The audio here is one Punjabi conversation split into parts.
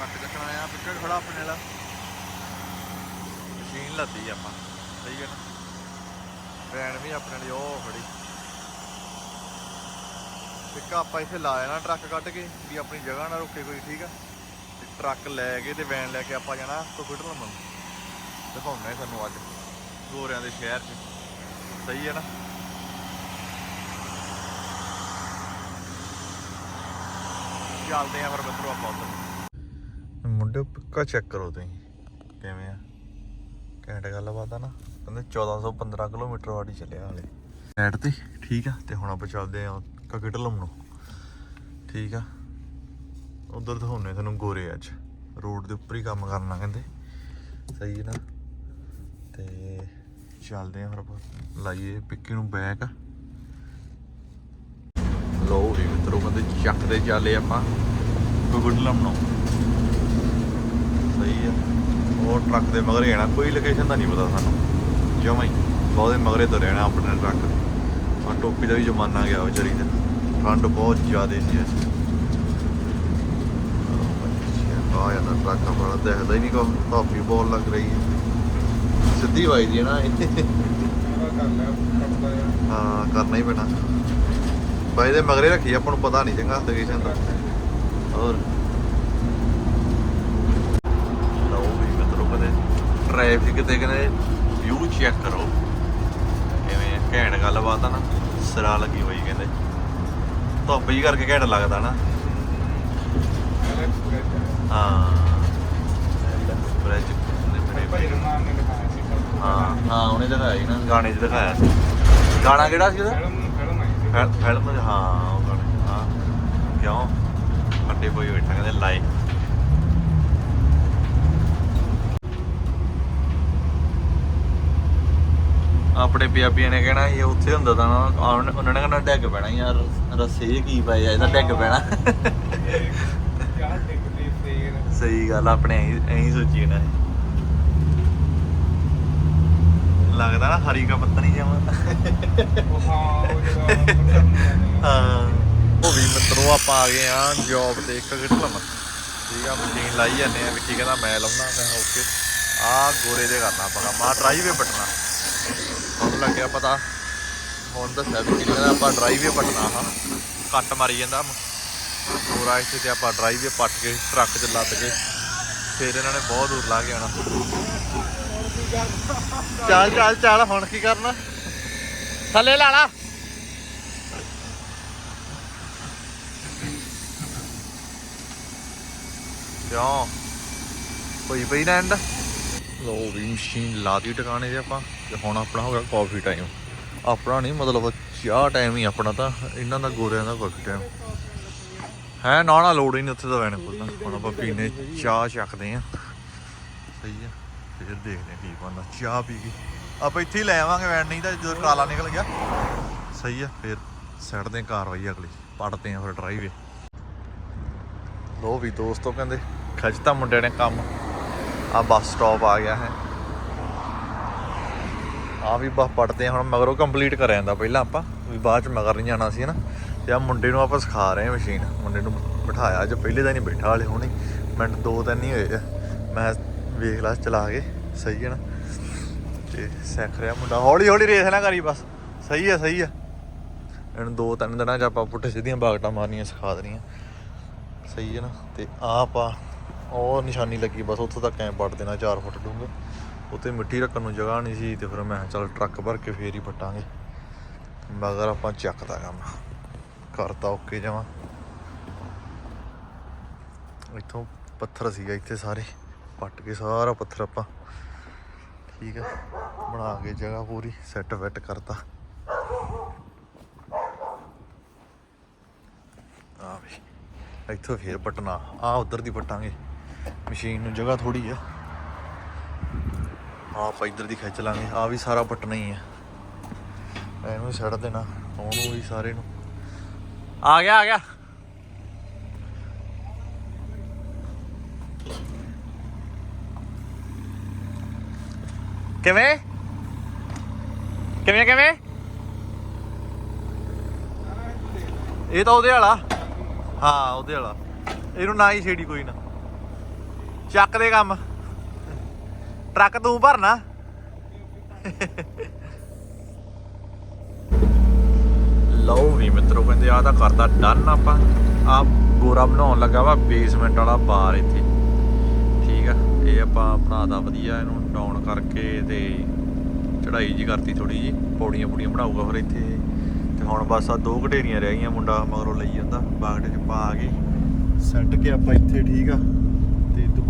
ਟਰੱਕ ਚੱਕਣਾ ਆ ਪਿੱਛੇ ਖੜਾ ਆਪਣੇ ਵਾਲਾ। ਮਸ਼ੀਨ ਲੱਦੀ ਆਪਾਂ, ਸਹੀ ਹੈ ਨਾ ਵੈਨ ਵੀ ਆਪਣੇ ਲਈ ਉਹ ਖੜੀ। ਇੱਕ ਆਪਾਂ ਇੱਥੇ ਲਾ ਜਾਣਾ ਟਰੱਕ ਕੱਢ ਕੇ, ਵੀ ਆਪਣੀ ਜਗ੍ਹਾ ਨਾ ਰੁਕੇ ਕੋਈ, ਠੀਕ ਆ? ਤੇ ਟਰੱਕ ਲੈ ਕੇ ਤੇ ਵੈਨ ਲੈ ਕੇ ਆਪਾਂ ਜਾਣਾ ਕੋਕਟਰ ਲੰਮਣ ਦਿਖਾਉਣਾ ਹੈ ਤੁਹਾਨੂੰ ਅੱਜ, ਗੋਰਿਆਂ ਦੇ ਸ਼ਹਿਰ 'ਚ। ਸਹੀ ਹੈ ਨਾ? ਚੱਲਦੇ ਆਂ ਫਿਰ ਮਿੱਤਰੋ ਆਪਾਂ ਉੱਧਰ। ਮੁੰਡੇ ਪੱਕਾ ਚੈੱਕ ਕਰੋ ਤੁਸੀਂ। ਕਿਵੇਂ ਆ? ਘੈਂਟ ਗੱਲਬਾਤ ਆ ਨਾ। ਕਹਿੰਦੇ 1415 ਕਿਲੋਮੀਟਰ ਵਾੜੀ ਚੱਲਿਆ ਹਾਲੇ। ਸਾਈਡ ਤੇ, ਠੀਕ ਆ? ਤੇ ਹੁਣ ਆਪਾਂ ਚੱਲਦੇ ਆ ਕਕਟ ਨੂੰ ਠੀਕ ਆ? ਉਧਰ ਦਿਖਾਉਣੇ ਤੁਹਾਨੂੰ ਗੋਰੇ ਅੱਜ। ਰੋਡ ਦੇ ਉੱਪਰ ਹੀ ਕੰਮ ਕਰਨਾ ਕਹਿੰਦੇ। ਸਹੀ ਹੈ ਨਾ? ਤੇ ਚੱਲਦੇ ਆ ਫਿਰ ਆਪਾਂ। ਲਾਈਏ ਪਿੱਕੀ ਨੂੰ ਬੈਕ ਲੋ ਵੀ ਮਿੱਤਰੋ, ਕਹਿੰਦੇ ਚੱਕਦੇ ਚੱਲੇ ਆਪਾਂ ਗੁੱਡਲਮ ਨੂੰ ਸਹੀ ਹੈ। ਉਹ ਟਰੱਕ ਦੇ ਮਗਰ ਹੀ ਕੋਈ ਲੋਕੇਸ਼ਨ ਦਾ ਨਹੀਂ ਪਤਾ ਸਾਨੂੰ। ਜਮਾਂ ਹੀ। ਬਹੁਤੇ ਮਗਰੇ ਤੋਂ ਰਹਿਣਾ ਆਪਣੇ ਟਰੱਕ ਆ ਟੋਪੀ ਦਾ ਵੀ ਜ਼ਮਾਨਾ ਗਿਆ ਵਿਚਾਰੀ ਦਾ। ਠੰਡ ਬਹੁਤ ਜ਼ਿਆਦੇ ਸੀ ਅੱਜ ਆ ਜਾਂਦਾ ਟਰੱਕ ਬੜਾ ਦਿਖਦਾ ਹੀ ਨਹੀਂ ਕੋ ਕਾਫੀ ਬਹੁਤ ਲੱਗ ਰਹੀ ਹੈ। ਸਿੱਧੀ ਵੱਜਦੀ ਹੈ ਨਾ ਹਾਂ, ਕਰਨਾ ਹੀ ਪੈਣਾ। ਬਾਈ ਦੇ ਮਗਰੇ ਰੱਖੀ, ਆਪਾਂ ਨੂੰ ਪਤਾ ਨਹੀਂ ਚੰਗਾ ਲੋਕੇਸ਼ਨ ਦਾ ਹੋਰ ਲਓ ਵੀ ਮਿੱਤਰੋ ਕਦੇ ਟ੍ਰੈਫਿਕ ਤੇ ਕਹਿੰਦੇ ਵਿਊ ਚੈੱਕ ਕਰੋ। ਆ, ਘੈਂਟ ਗੱਲਬਾਤ ਆ ਨਾ ਸਿਰਾ ਲੱਗੀ ਹੋਈ ਕਹਿੰਦੇ। ਧੁੱਪ ਜੀ ਕਰਕੇ ਘੈਂਟ ਲੱਗਦਾ ਨਾ। ਹਾਂ। ਬ੍ਰਿਜ ਹਾਂ ਹਾਂ ਉਹਨੇ ਦਿਖਾਇਆ ਸੀ ਨਾ ਗਾਣੇ 'ਚ ਦਿਖਾਇਆ ਸੀ। ਗਾਣਾ ਕਿਹੜਾ ਸੀ ਉਹਦਾ? ਫਿਲ- ਫਿਲਮ 'ਚ ਹਾਂ ਉਹ ਗਾਣੇ ਹਾਂ। ਕਿਉਂ? ਅੱਡੇ ਕੋਈ ਬੈਠਾ ਕਹਿੰਦੇ ਲਾਏ ਆਪਣੇ ਪੰਜਾਬੀਆਂ ਨੇ ਕਹਿਣਾ ਇਹ ਉੱਥੇ ਹੁੰਦਾ ਤਾਂ ਨਾ ਆਉਣ- ਉਹਨਾਂ ਨੇ ਕਹਿਣਾ ਡਿੱਗ ਪੈਣਾ ਯਾਰ ਰਸੇ ਕੀ ਪਾਏ ਆ ਇਹਦਾ ਡਿੱਗ ਪੈਣਾ। ਸਹੀ ਗੱਲ ਆ, ਆਪਣੇ ਐਂ ਐਂ ਸੋਚੀ ਨਾ। ਲੱਗਦਾ ਨਾ ਹਰੀ ਕਾ ਪੱਤਾ ਨਹੀਂ ਜਾਵਾਂ ਹਾਂ। ਉਹ ਵੀ ਮਿੱਤਰੋ ਆਪਾਂ ਆ ਗਏ ਆ ਜੌਬ ਤੇ ਇੱਕ ਗਿੱਟਲਮ ਠੀਕ ਆ ਮਸ਼ੀਨ ਲਾਈ ਜਾਂਦੇ ਆ ਵਿੱਕੀ ਕਹਿੰਦਾ ਮੈਂ ਲਾਉਣਾ ਮੈਂ ਓਕੇ ਆ ਗੋਰੇ ਦੇ ਕਰਨਾ ਆਪਾਂ ਕੰਮ ਆ ਡਰਾਈਵੇ ਪਟਣਾ। ਹੁਣ ਲੱਗਿਆ ਪਤਾ। ਹੁਣ ਦੱਸਿਆ ਵੀ ਕਹਿੰਦਾ ਆਪਾਂ ਡਰਾਈਵੇ ਪਟਣਾ ਆ ਕੱਟ ਮਾਰੀ ਜਾਂਦਾ। ਪੂਰਾ ਇੱਥੇ ਤੇ ਆਪਾਂ ਡਰਾਈਵੇ ਪੱਟ ਕੇ, ਟਰੱਕ 'ਚ ਲੱਦ ਕੇ। ਫਿਰ ਇਹਨਾਂ ਨੇ ਬਹੁਤ ਦੂਰ ਲਾ ਕੇ ਆਉਣਾ ਚੱਲ ਚੱਲ ਚੱਲ, ਹੁਣ ਕੀ ਕਰਨਾ? ਥੱਲੇ ਲਾ ਲਾ। ਕਿਉਂ? ਕੋਈ ਪਈ ਨਾ ਐਂਡ ਲੋ ਵੀ ਮਸ਼ੀਨ ਲਾਤੀ ਟਿਕਾਣੇ ਤੇ ਆਪਾਂ, ਤੇ ਹੁਣ ਆਪਣਾ ਹੋ ਗਿਆ ਕਾਫੀ ਟਾਈਮ ਆਪਣਾ ਨਹੀਂ, ਮਤਲਬ ਚਾਹ ਟਾਈਮ ਹੀ ਆਪਣਾ ਤਾਂ, ਇਹਨਾਂ ਦਾ ਗੋਰਿਆਂ ਦਾ ਕਾਫੀ ਟਾਈਮ ਹੈ, ਨਾ ਨਾ, ਲੋੜ ਹੀ ਨਹੀਂ ਉੱਥੇ ਤਾਂ ਵੈਣ ਕੋਲ ਹੁਣ ਆਪਾਂ ਪੀਨੇ, ਚਾਹ ਚੱਕਦੇ ਆ ਸਹੀ ਆ, ਫਿਰ ਦੇਖਦੇ ਆ ਕੀ ਬਣਦਾ। ਚਾਹ ਪੀ ਕੇ। ਆਪਾਂ ਇੱਥੇ ਹੀ ਲੈ ਆਵਾਂਗੇ ਵੈਣ ਨਹੀਂ ਤਾਂ ਜਦੋਂ ਟਰਾਲਾ ਨਿਕਲ ਗਿਆ। ਸਹੀ ਆ, ਫਿਰ ਸੈੱਟਦੇ ਕਾਰਵਾਈ ਅਗਲੀ। ਪੜਦੇ ਆ ਫਿਰ ਡਰਾਈਵੇ ਲੋ ਵੀ ਦੋਸਤੋ ਕਹਿੰਦੇ ਖਿੱਚਤਾ ਮੁੰਡਿਆਂ ਨੇ ਕੰਮ। ਆ ਬੱਸ ਸਟਾਪ ਆ ਗਿਆ ਹੈ। ਆ ਵੀ ਬਸ ਪੜਦੇ ਹੁਣ, ਮਗਰੋਂ ਕੰਪਲੀਟ ਕਰ ਜਾਂਦਾ ਪਹਿਲਾਂ ਆਪਾਂ, ਵੀ ਬਾਅਦ ਚ ਮਗਰ ਨਹੀਂ ਜਾਣਾ ਸੀ ਨਾ ਤੇ ਆ ਮੁੰਡੇ ਨੂੰ ਆਪਾਂ ਸਿਖਾ ਰਹੇ ਹਾਂ ਮਸ਼ੀਨ ਮੁੰਡੇ ਨੂੰ ਬਿਠਾਇਆ ਅੱਜ ਪਹਿਲੇ ਤਾਂ ਨਹੀਂ ਬੈਠਾ ਵਾਲੇ ਹੁਣੇ, ਮਿੰਟ ਦੋ ਤਿੰਨ ਹੀ ਹੋਏ ਆ। ਮੈਂ ਵੇਖ ਲਾ ਚਲਾ ਕੇ, ਸਹੀ ਹੈ ਨਾ। ਤੇ ਸਿੱਖ ਰਿਹਾ ਮੁੰਡਾ, ਹੌਲੀ ਹੌਲੀ ਰੇਸ ਨਾ ਕਰੀ ਬਸ, ਸਹੀ ਹੈ ਸਹੀ ਹੈ। ਇਹਨੂੰ ਦੋ ਤਿੰਨ ਦਿਨਾਂ ਚ ਆਪਾਂ ਪੁੱਠੇ ਸਿੱਧੀਆਂ ਬਾਗਟਾਂ ਮਾਰਨੀਆਂ ਸਿਖਾ ਦੇਣੀਆਂ। ਸਹੀ ਹੈ ਨਾ, ਤੇ ਆ ਆਪਾਂ ਉਹ ਨਿਸ਼ਾਨੀ ਲੱਗੀ, ਬਸ ਉੱਥੋਂ ਤੱਕ ਐ ਪੱਟ ਦੇਣਾ 4 ਫੁੱਟ ਡੂੰਘਾ। ਉੱਤੇ ਮਿੱਟੀ ਰੱਖਣ ਨੂੰ ਜਗ੍ਹਾ ਨਹੀਂ ਸੀ, ਤੇ ਫਿਰ ਮੈਂ ਚੱਲ ਟਰੱਕ ਭਰ ਕੇ ਫੇਰ ਹੀ ਪੱਟਾਂਗੇ ਮਗਰ ਆਪਾਂ ਚੱਕਦਾ ਕੰਮ। ਕਰਤਾ ਓਕੇ ਜਮਾ। ਇੱਥੋਂ ਪੱਥਰ ਸੀਗਾ ਇੱਥੇ ਸਾਰੇ। ਪੱਟ ਕੇ ਸਾਰਾ ਪੱਥਰ ਆਪਾਂ। ਠੀਕ ਆ। ਬਣਾ ਕੇ ਜਗ੍ਹਾ ਪੂਰੀ ਸੈੱਟ ਵੈਟ ਕਰਤਾ। ਆ ਵੀ। ਇੱਥੋਂ ਫੇਰ ਪਟਣਾ ਆ ਉਧਰ ਦੀ ਪਟਾਂਗੇ ਮਸ਼ੀਨ ਨੂੰ ਜਗ੍ਹਾ ਥੋੜੀ ਆ। ਆ ਆਪਾਂ ਦੀ ਖਿੱਚ ਲਾਂਗੇ। ਆ ਵੀ ਸਾਰਾ ਪਟਣਾ ਹੀ ਆ। ਇਹਨੂੰ ਛੱਡ ਦੇਣਾ। ਉਹਨੂੰ ਵੀ ਸਾਰੇ ਨੂੰ। ਆ ਗਿਆ ਆ ਗਿਆ। ਕਿਵੇਂ? ਕਿਵੇਂ ਕਿਵੇਂ? ਇਹ ਤਾਂ ਉਹਦੇ ਵਾਲਾ। ਹਾਂ, ਉਹਦੇ ਵਾਲਾ। ਇਹਨੂੰ ਨਾ ਹੀ ਛੇੜੀ ਕੋਈ ਨਾ। ਚੱਕ ਦੇ ਕੰਮ। ਟਰੱਕ ਤੂੰ ਭਰਨਾ। ਲਓ ਵੀ ਮਿੱਤਰੋ, ਕਹਿੰਦੇ ਆ ਤਾਂ ਕਰਦਾ ਡਨ ਆਪਾਂ। ਆ ਗੋਰਾ ਬਣਾਉਣ ਲੱਗਾ ਵਾ ਬੇਸਮੈਂਟ ਵਾਲਾ ਬਾਰ ਇੱਥੇ। ਠੀਕ ਆ, ਇਹ ਆਪਾਂ ਬਣਾਦਾ ਵਧੀਆ, ਇਹਨੂੰ ਡਾਊਨ ਕਰਕੇ ਤੇ ਚੜਾਈ ਜੀ ਕਰਤੀ ਥੋੜੀ ਜੀ ਪੌੜੀਆਂ ਪੌੜੀਆਂ ਬਣਾਊਗਾ ਫਿਰ ਇੱਥੇ। ਤੇ ਹੁਣ ਬਸ ਆ ਦੋ ਘਟੇਰੀਆਂ ਰਹਿ ਗਈਆਂ, ਮੁੰਡਾ ਮਗਰੋਂ ਲਈ ਜਾਂਦਾ ਬਾਗਟ ਚ ਪਾ ਕੇ, ਸੈੱਟ ਕੇ ਆਪਾਂ ਇੱਥੇ, ਠੀਕ ਆ।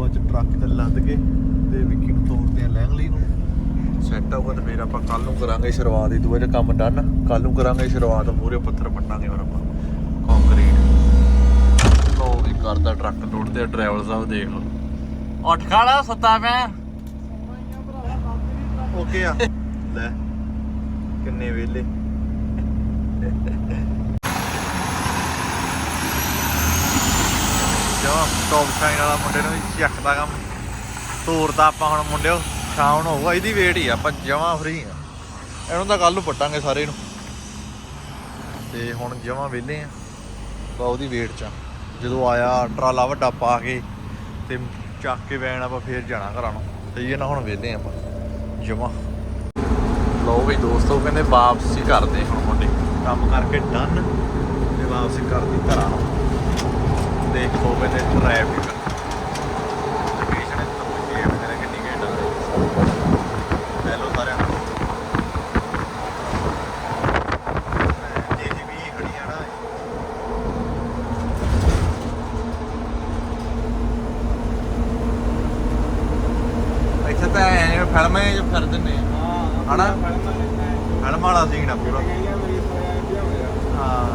ਬਾਅਦ ਚ ਟਰੱਕ ਤੇ ਲੱਦ ਕੇ ਤੇ ਵਿੱਕੀ ਨੂੰ ਤੋੜਦੇ ਆ ਲੈਂਗਲੀ ਨੂੰ। ਸੈੱਟ ਹੋਊਗਾ ਤੇ ਫਿਰ ਆਪਾਂ ਕੱਲ ਨੂੰ ਕਰਾਂਗੇ ਸ਼ੁਰੂਆਤ ਇਹ ਦੂਏ ਕੰਮ ਡਨ ਕੱਲ ਨੂੰ ਕਰਾਂਗੇ ਸ਼ੁਰੂਆਤ ਮੂਰੇ ਪੱਥਰ ਪੱਟਾਂਗੇ ਫਿਰ ਆਪਾਂ। ਕੰਕਰੀਟ ਲੋ ਵੀ ਕਰਦਾ ਟਰੱਕ ਲੋਡਦੇ ਡਰਾਈਵਰ ਸਾਹਿਬ ਦੇਖ ਲਓ। ਉੱਠ ਖਾਲਾ ਸੁੱਤਾ ਪਿਆ। ਓਕੇ ਆ। ਲੈ ਕਿੰਨੇ ਵੇਲੇ ਜੋ ਟੌਪ ਸ਼ਾਈਨ ਵਾਲਾ ਮੁੰਡੇ ਨੂੰ ਵੀ ਚੱਕਦਾ ਕੰਮ। ਤੋਰਦਾ ਆਪਾਂ ਹੁਣ ਮੁੰਡਿਓ ਸ਼ਾਮ ਨੂੰ ਹੋਊਗਾ ਇਹਦੀ ਵੇਟ ਹੀ ਆ, ਆਪਾਂ ਜਮਾਂ ਫਰੀ ਆ। ਇਹਨੂੰ ਤਾਂ ਕੱਲ ਨੂੰ ਪੱਟਾਂਗੇ ਸਾਰੇ ਨੂੰ। ਤੇ ਹੁਣ ਜਮਾ ਵਿਹਲੇ ਆ। ਬਾ ਉਹਦੀ ਵੇਟ ਚ ਜਦੋਂ ਆਇਆ ਟਰਾਲਾ ਵੱਡਾ ਪਾ ਕੇ ਤੇ ਚੱਕ ਕੇ ਵੈਨ ਆਪਾਂ ਫੇਰ ਜਾਣਾ ਘਰਾਂ ਨੂੰ। ਤੇ ਇਹ ਨਾ ਹੁਣ ਵਿਹਲੇ ਆਪਾਂ। ਜਮਾਂ। ਲਓ ਵੀ ਦੋਸਤੋ ਕਹਿੰਦੇ ਵਾਪਸੀ ਕਰਦੇ ਹੁਣ ਮੁੰਡੇ। ਕੰਮ ਕਰਕੇ ਡਨ ਤੇ ਵਾਪਸੀ ਕਰਦੀ ਘਰਾਂ ਨੂੰ। ਦੇਖੋ ਕਹਿੰਦੇ ਟ੍ਰੈਫਿਕ ਲੋਕੇਸ਼ਨ ਇੱਥੇ ਪਹੁੰਚੀ ਹੈ ਮੇਰੇ ਕਿੰਨੀ ਘੰਟਾ ਦੇ ਹੈਲੋ ਸਾਰਿਆਂ ਨੂੰ। ਜੀਜੀਬੀ ਖੜੀ ਆ ਨਾ। ਇੱਥੇ ਤਾਂ ਐ ਫਿਲਮਾਂ 'ਚ ਫਿਰ ਦਿੰਦੇ ਆ। ਹਨਾ? ਫਿਲਮ ਵਾਲਾ ਸੀਨ ਆ ਪੂਰਾ ਹਾਂ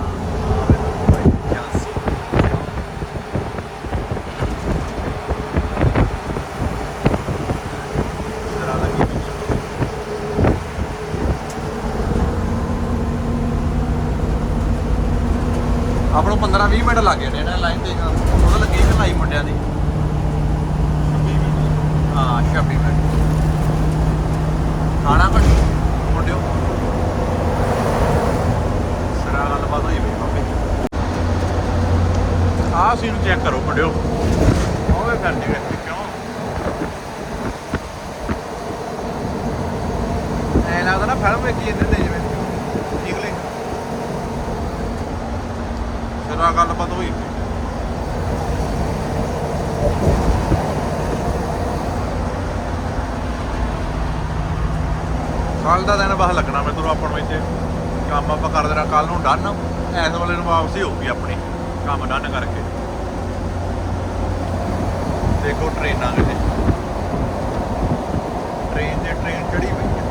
ਆਪਾਂ ਨੂੰ 15 20 ਮਿੰਟ ਲੱਗ ਜਾਣੇ ਨੇ ਲਾਈਨ ਤੇ ਉਹਦਾ ਲੋਕੇਸ਼ਨ ਲਾਈ ਮੁੰਡਿਆਂ ਦੀ। ਹਾਂ 26 ਮਿੰਟ। ਖਾਣਾ ਕੁਛ? ਮੁੰਡਿਓ? ਸਰਾ ਗੱਲਬਾਤ ਹੋਈ ਬਈ ਬਾਬੇ ਆਹ ਸੀਨ ਚੈੱਕ ਕਰੋ ਮੁੰਡਿਓ। ਉਹਦੇ ਫਿਰ ਨਹੀਂ ਕਿਉਂ? ਐ ਲੱਗਦਾ ਨਾ ਫਿਲਮ ਵੇਖੀ ਜਾਂਦੇ ਨੇ ਜਿਵੇਂ ਨਿਕਲੇ ਸਰਾ ਗੱਲਬਾਤ ਹੋਈ ਪਈ। ਕੱਲ ਦਾ ਦਿਨ ਬਸ ਲੱਗਣਾ ਮੈਨੂੰ ਆਪਾਂ ਨੂੰ ਇੱਥੇ ਕੰਮ ਆਪਾਂ ਕਰ ਦੇਣਾ ਕੱਲ ਨੂੰ ਡਨ ਐਸ ਵੇਲੇ ਨੂੰ ਵਾਪਸੀ ਹੋਊਗੀ ਆਪਣੀ, ਕੰਮ ਡਨ ਕਰਕੇ। ਦੇਖੋ ਟ੍ਰੇਨਾਂ ਕਿਤੇ। ਟ੍ਰੇਨ ਤੇ ਟ੍ਰੇਨ ਚੜੀ ਪਈ ਹੈ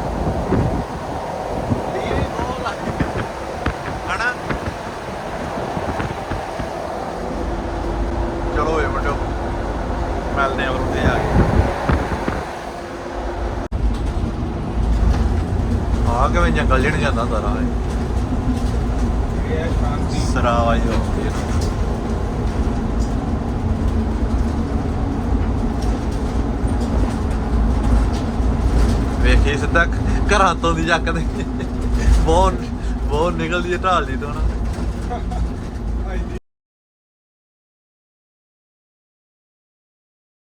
ਚਲੋ ਇਹ ਮੁੰਡਿਓ ਮਿਲਦੇ ਆ ਉੱਤੇ ਆ ਕੇ। ਆ ਕਿਵੇਂ ਜੰਗਲ ਜਿਹੜਾ ਜਾਂਦਾ ਹੁੰਦਾ ਰਾਹ ਇਹ ਸਰਾਵਾ ਜੋ ਵੇਖੇ ਸਿੱਧਾ ਘਰਾਂ ਤੋਂ ਦੀ ਜੱਕ ਦੇ ਬਹੁਤ ਨਿਕਲਦੀ ਹੈ ਢਾਲ ਦੀ ਤੋਂ ਨਾ